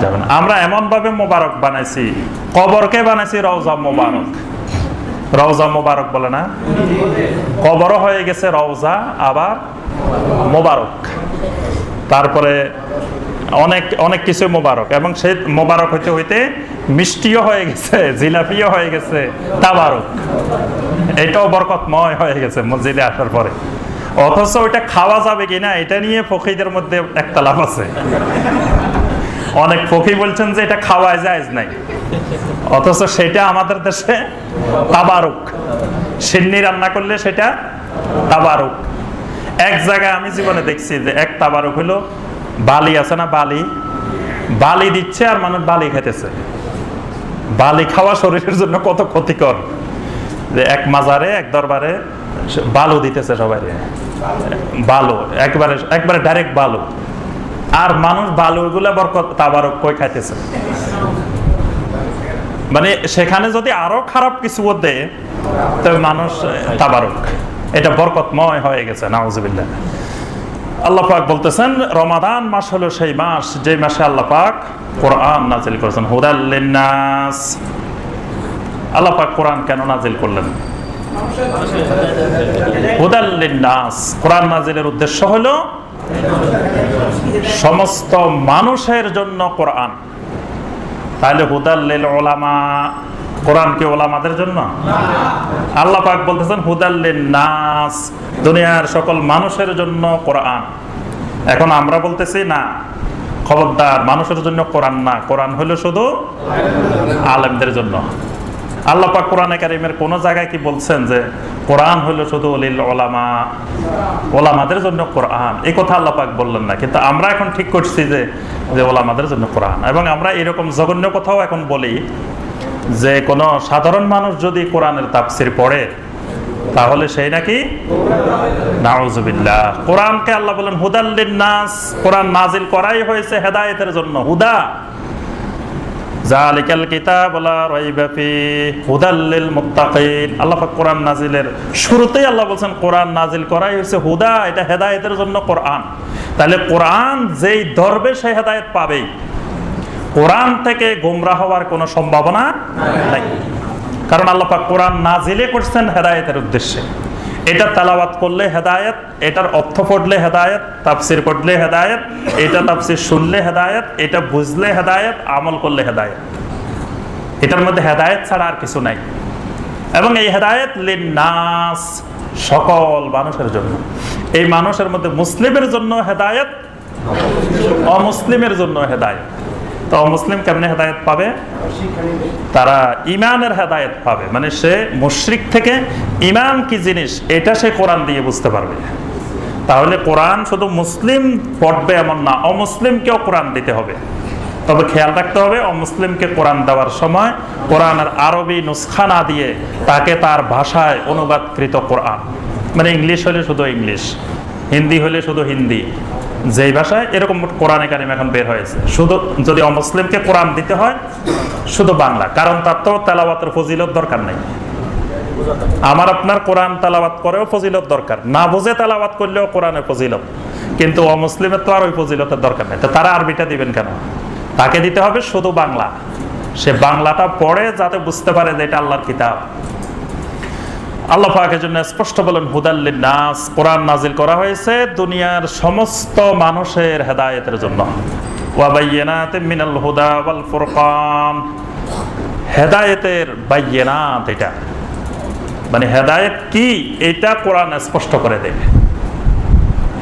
যাবে না। আমরা এমন ভাবে মোবারক বানাইছি। কবরকে বানাইছি রওজা মোবারক। রওজা মোবারক বলে না? কবরও হয়ে গেছে রওজা, আবার মোবারক। তারপরে অনেক অনেক কিছু মোবারক। এবং সেই মোবারক হইতে হইতে মিষ্টিও হয়ে গেছে, জিলাপিও হয়ে গেছে, তাবারক। এটাও বরকতময় হয়ে গেছে মসজিদে আসার পরে। অথচ ওইটা খাওয়া যাবে কিনা, এটা নিয়ে ফকিদের মধ্যে একটা লাভ আছে। অনেক ফকি বলছেন যে এটা খাওয়া যায় নাই। অথচ সেটা আমাদের দেশে তাবারুক। সিন্নি রান্না করলে সেটা তাবারুক। এক জায়গায় আমি জীবনে দেখছি যে এক তাবারুক হলো বালি আছে না বালি? বালি দিচ্ছে আর মানুষ বালি খেতেছে। বালি খাওয়া শরীরের জন্য কত ক্ষতিকর। যে এক মাজারে, এক দরবারে বালু দিতেছে সবাই বালু, একবারে একবারে ডাইরেক্ট বালু। আর মানুষ বালু গুলা বরকত তাবারক কই খাইতেছে? মানে সেখানে যদি আরও খারাপ কিছু দেয় তবে মানুষ তাবারক। এটা বরকতময় হয়ে গেছে, নাউজুবিল্লাহ। আল্লাহ পাক বলতেছেন, রমাদান মাস হলো সেই মাস যে মাসে আল্লাহ পাক কোরআন নাজিল করেছেন। হুদাল্লিন্নাস আল্লাহ পাক কোরআন কেন নাজিল করলেন? হুদাল্লিন্নাস কোরআন নাজিলের উদ্দেশ্য হলো সমস্ত মানুষের জন্য কোরআন। তাহলে হুদাল্লিল ওলামা কোরআন কি ওলামাদের জন্য? আল্লাহ পাক বলতেছেন হুদাল্লিন নাস, দুনিয়ার সকল মানুষের জন্য কোরআন। এখন আমরা বলতেছি, না, খবরদার মানুষের জন্য কোরআন না, কোরআন হলো শুধু আলেমদের জন্য। আল্লাহ পাক কোরআনে কারিমের কোন জায়গায় কি বলছেন যে কোরআন হলো শুধু লিল ওলামা, ওলামাদের জন্য কোরআন? এই কথা আল্লাহ পাক বললেন না। কিন্তু আমরা এখন ঠিক করছি যে যে ওলামাদের জন্য কোরআন। এবং আমরা এরকম জঘন্য কথাও এখন বলি যে, কোনো সাধারণ মানুষ যদি কোরআনের তাপসির পড়ে, তাহলে সেই নাকি নাউজুবিল্লাহ। কোরআনকে আল্লাহ বলেন হুদাল্লিন নাস। কোরআন নাজিল করাই হয়েছে হেদায়েতের জন্য। হুদা। জালিকাল কিতাব লা রাইবা ফি, হুদাল লিল মুত্তাকিন। আল্লাহ পাক কোরআন নাজিলের শুরুতেই আল্লাহ বলছেন, কোরআন নাজিল করাই হয়েছে হুদা, এটা হেদায়েতের জন্য কোরআন। তাহলে কোরআন যেই ধরবে সে হেদায়েত পাবেই। কোরআন থেকে গোমরা হওয়ার কোনো সম্ভাবনা নাই। কারণ আল্লাহ পাক কোরআন নাজিলে করছেন হেদায়েতের উদ্দেশ্যে। এটা তালাবাত করলে হেদায়ত, এটার অর্থ পড়লে হেদায়েত, তাফসির পড়লে হেদায়েত, এটা তাফসির শুনলে হেদায়েত, এটা বুঝলে হেদায়েত, আমল করলে হেদায়ত। এটার মধ্যে হেদায়েত ছাড়া আর কিছু নাই। এবং এই হেদায়েত নাস সকল মানুষের জন্য। এই মানুষের মধ্যে মুসলিমের জন্য হেদায়েত, অমুসলিমের জন্য হেদায়েত। তো অমুসলিম কেমনে হেদায়েত পাবে? তারা ইমানের হেদায়েত পাবে। মানে সে মুশরিক থেকে ইমান কি জিনিস, এটা সে কোরআন দিয়ে বুঝতে পারবে। তাহলে কোরআন শুধু মুসলিম পড়বে এমন না, অমুসলিমকেও কোরআন দিতে হবে। তবে খেয়াল রাখতে হবে, অমুসলিমকে কোরআন দেওয়ার সময় কোরআনের আরবি নুসখা না দিয়ে তাকে তার ভাষায় অনুবাদকৃত কোরআন। মানে ইংলিশ হলে শুধু ইংলিশ, হিন্দি হলে শুধু হিন্দি। যেই ভাষায় এরকম কোরআনে কারিম এখন বের হয়েছে। শুধু যদি অমুসলিমকে কোরআন দিতে হয়, শুধু বাংলা। কারণ তার তো তেলাওয়াতের ফজিলত দরকার নেই। আমার আপনার কোরআন তেলাওয়াত করেও ফজিলত দরকার। না বুঝে তেলাওয়াত করলেও কোরআনের ফজিলত। কিন্তু অমুসলিমের তো আর ওই ফজিলতের দরকার নেই। তো তারা আরবিটা দিবেন কেন? তাকে দিতে হবে শুধু বাংলা। সে বাংলাটা পড়ে যাতে বুঝতে পারে যে এটা আল্লাহর কিতাব। আল্লাহ পাকের জন্য স্পষ্ট বলেন হুদাল্লিন নাস কোরআন নাজিল করা হয়েছে দুনিয়ার সমস্ত মানুষের হেদায়েতের জন্য। মিনাল হুদা ওয়াল ফুরকান। হেদায়েতের বাইয়ানাত এটা। মানে হেদায়েত কি? এটা কোরআন স্পষ্ট করে দেবে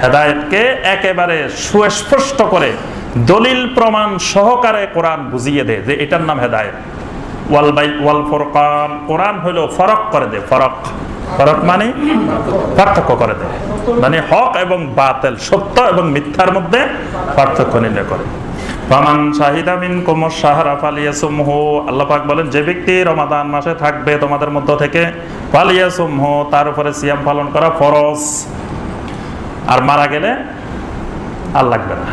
হেদায়েতকে একেবারে সুস্পষ্ট করে দলিল প্রমাণ সহকারে কোরআন বুঝিয়ে দেয় যে এটার নাম হেদায়েত। ওয়াল বাই, ওয়াল ফরক করে দেয় মানে মানে এবং মিথ্যার মধ্যে পার্থক্য নির্ণয় করে। কুমুর বলেন, যে ব্যক্তি রমাদান মাসে থাকবে তোমাদের মধ্য থেকে, ফালিয়াসুমহু, তার উপরে সিয়াম পালন করা ফরজ। আর মারা গেলে আর লাগবে না।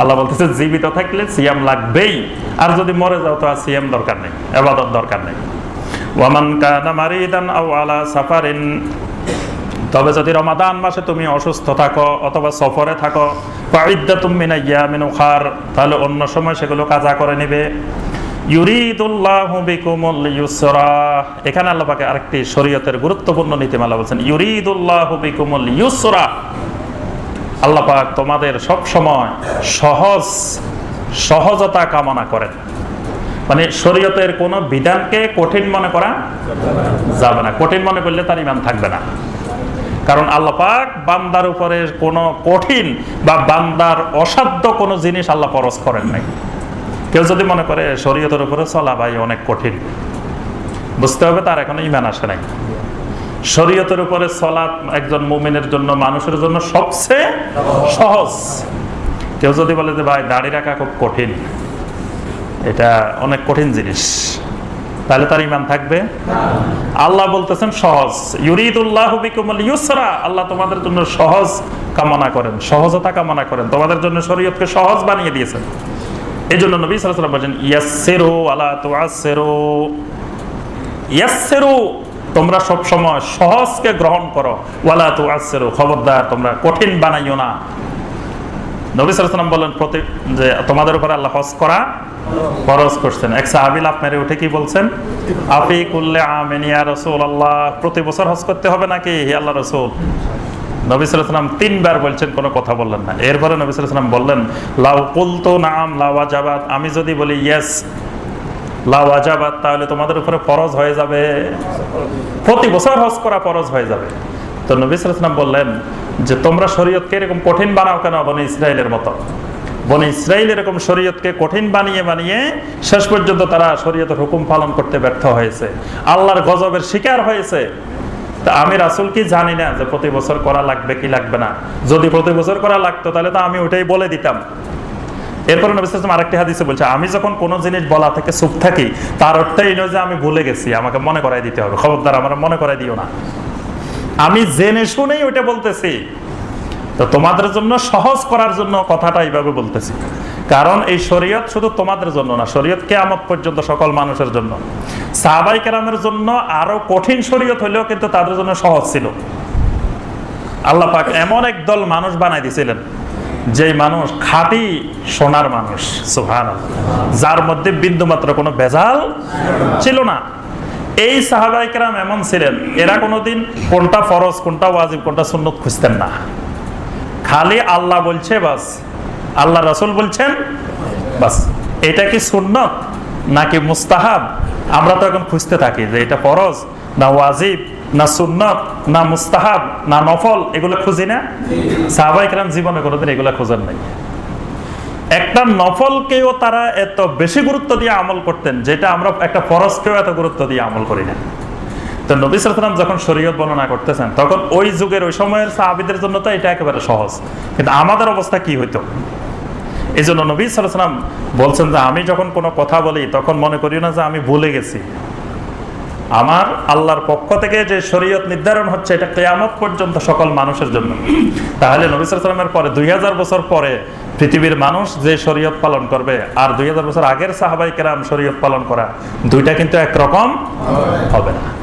আল্লাহ বলতেছে, জীবিত থাকলে সিয়াম লাগবেই। আর যদি মরে যাও তো আর সিয়াম দরকার নেই দরকার নেই। ওয়ামান কানা মারিদান আও আলা সাফারিন। তবে যদি রমাদান মাসে তুমি অসুস্থ থাকো অথবা সফরে থাকো তুমি না ইয়া মিনু খার, তাহলে অন্য সময় সেগুলো কাজা করে নেবে। ইউরিদুল্লাহু বিকুমুল ইউসরা। এখানে আল্লাহ পাকে আরেকটি শরীয়তের গুরুত্বপূর্ণ নীতিমালা বলছেন, ইউরিদুল্লাহু বিকুমুল ইউসরা। আল্লাহ পাক তোমাদের সব সময় সহজ, সহজতা কামনা করেন। মানে শরীয়তের কোনো বিধানকে কঠিন মনে করা যাবে না। কঠিন মনে করলে তার ইমান থাকবে না। কারণ আল্লাহ পাক বান্দার উপরে কোনো কঠিন বা বান্দার অসাধ্য কোনো জিনিস আল্লাহ পরশ করেন নাই। কেউ যদি মনে করে শরীয়তের উপরে চলা ভাই অনেক কঠিন, বুঝতে হবে তার এখনও ইমান আসে নাই। শরীয়তের উপরে চলা একজন মুমিনের জন্য, মানুষের জন্য সবচেয়ে সহজ। কেউ যদি বলে যে, ভাই, দাড়ি রাখা খুব কঠিন। এটা অনেক কঠিন জিনিস। তাহলে তার ইমান থাকবে? আল্লাহ বলতেছেন, সহজ। ইউরিদুল্লাহ ইউসরা। আল্লাহ তোমাদের জন্য সহজ কামনা করেন, সহজতা কামনা করেন। তোমাদের জন্য শরীয়তকে সহজ বানিয়ে দিয়েছেন। এই জন্য নবী ওয়াসাল্লাম বলেন, ইয়াসসিরু আলা তুআসসিরু। ইয়াসসিরু তোমরা সব সময় সহজকে গ্রহণ করো। ওয়ালা তুআসসিরু, খবরদার, তোমরা কঠিন বানাইও না। বলেন প্রতি যে তোমাদের আল্লাহ হজ করা করছেন। এক সাহাবী লাভ মেরে উঠে কি বলছেন? আফি কুল্লে আমিন ইয়া রাসূলুল্লাহ। প্রতি বছর হজ করতে হবে নাকি? আল্লাহ রাসূল। নবী তিনবার বলছেন, কোনো কথা বললেন না। এরপরে নবী সাল্লাল্লাহু বললেন, লাউ কুলতু নাম লাওয়া জাবাত আমি যদি বলি, ইয়েস লাওয়াজাবাত তাহলে তোমাদের উপরে ফরজ হয়ে যাবে। প্রতি বছর হজ করা ফরজ হয়ে যাবে। তো নবী সালাম বললেন যে, তোমরা শরীয়তকে এরকম কঠিন বানাও কেন বনে ইসরায়েলের মতো? বনে ইসরায়েল এরকম শরীয়তকে কঠিন বানিয়ে বানিয়ে শেষ পর্যন্ত তারা শরীয়তের হুকুম পালন করতে ব্যর্থ হয়েছে। আল্লাহর গজবের শিকার হয়েছে। তা আমি রাসুল কি জানি না যে, প্রতি বছর করা লাগবে কি লাগবে না? যদি প্রতি বছর করা লাগতো, তাহলে তো আমি ওটাই বলে দিতাম। এরপরে নবী সাল্লাল্লাহু আরেকটি হাদিসে বলছে, আমি যখন কোনো জিনিস বলা থেকে চুপ থাকি, তার অর্থ এই নয় যে আমি ভুলে গেছি, আমাকে মনে করাই দিতে হবে। খবরদার, আমার মনে করাই দিও না। আমি জেনে শুনেই ওইটা বলতেছি। তো তোমাদের জন্য সহজ করার জন্য কথাটা এইভাবে বলতেছি। কারণ এই শরীয়ত শুধু তোমাদের জন্য না, শরীয়ত কেয়ামত পর্যন্ত সকল মানুষের জন্য। সাহাবাই কেরামের জন্য আরও কঠিন শরীয়ত হলেও কিন্তু তাদের জন্য সহজ ছিল। আল্লাহ পাক এমন এক দল মানুষ বানাই দিয়েছিলেন যে মানুষ খাঁটি সোনার মানুষ সুহান যার মধ্যে বিন্দু মাত্র কোনো ভেজাল ছিল না। এই সাহাবাইকেরাম এমন ছিলেন, এরা কোনোদিন কোনটা ফরজ, কোনটা ওয়াজিব, কোনটা সুন্নত খুঁজতেন না। খালি আল্লাহ বলছে, বাস। আল্লাহ রসুল বলছেন, বাস। এটা কি সুন্নত নাকি মুস্তাহাব? আমরা তো এখন খুঁজতে থাকি যে এটা ফরজ না ওয়াজিব। না সুন্নত, না মুস্তাহাব, না নফল, এগুলো খুঁজি না? সাহাবাইকরাম জীবনে কোনোদিন এগুলো খোঁজেন নাই। একটা নফলকেও তারা এত বেশি গুরুত্ব দিয়ে আমল করতেন, যেটা আমরা একটা ফরজকেও এত গুরুত্ব দিয়ে আমল করি না। তো নবী সালাম যখন শরীয়ত বর্ণনা করতেছেন, তখন ওই যুগের, ওই সময়ের সাহাবিদের জন্য তো এটা একেবারে সহজ। কিন্তু আমাদের অবস্থা কি হইতো? এই জন্য নবী সালাম বলছেন যে, আমি যখন কোনো কথা বলি, তখন মনে করি না যে আমি ভুলে গেছি। আমার আল্লাহর পক্ষ থেকে যে শরীয়ত নির্ধারণ হচ্ছে, এটা কেয়ামত পর্যন্ত সকল মানুষের জন্য। তাহলে নবিসের পরে, দুই হাজার বছর পরে পৃথিবীর মানুষ যে শরীয়ত পালন করবে, আর দুই হাজার বছর আগের সাহাবাই কেরাম শরীয়ত পালন করা, দুইটা কিন্তু একরকম হবে না।